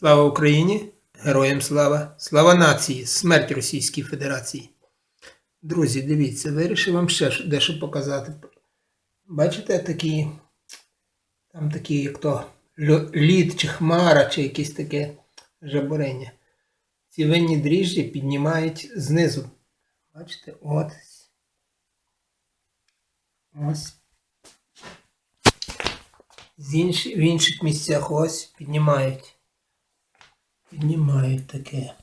Слава Україні! Героям слава! Слава нації! Смерть Російській Федерації! Друзі, дивіться, вирішив вам ще дещо показати. Бачите такі, там такі, як то лід чи хмара, чи якесь таке жабурення. Ці винні дріжджі піднімають знизу. Бачите, от. Ось. В інших місцях ось піднімають. Піднімають таке.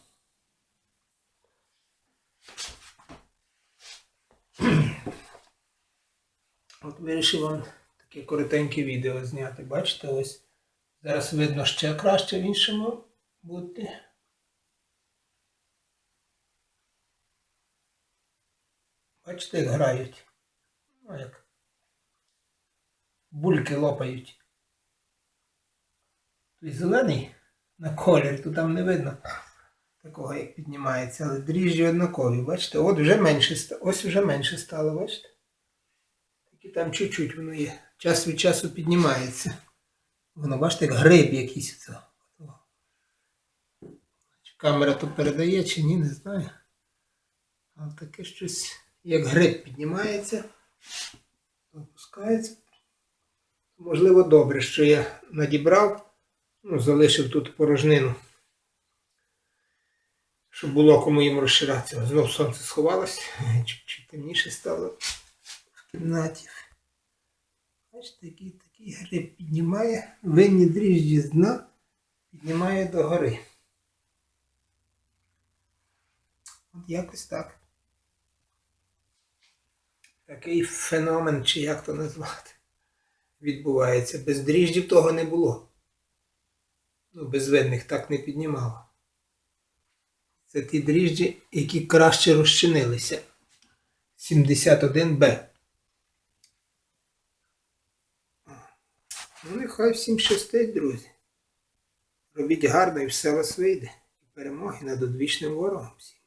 От вирішив вам таке коротеньке відео зняти. Бачите, ось зараз видно ще краще в іншому бути. Бачите, як грають. Ну, як бульки лопають. Той зелений на колір, то там не видно такого, як піднімається, але дріжджі однакові, бачите? От вже менше ось вже менше стало, бачите? Тільки там чуть-чуть воно є. Час від часу піднімається. Воно, бачите, як гриб якийсь. Це. Камера то передає, чи ні, не знаю. Але таке щось, як гриб піднімається, опускається. Можливо, добре, що я надібрав, ну, залишив тут порожнину, щоб було кому їм розширатися. Знов сонце сховалося, чуть-чуть темніше стало в кімнаті. Бачите, який такий гриб піднімає, винні дріжджі з дна піднімає до гори. От якось так. Такий феномен, чи як то назвати, відбувається. Без дріжджів того не було. Ну, безвинних так не піднімало. Це ті дріжджі, які краще розчинилися. 71Б. Ну, нехай всім щастить, друзі. Робіть гарно і все вас вийде. І перемоги над одвічним ворогом всім.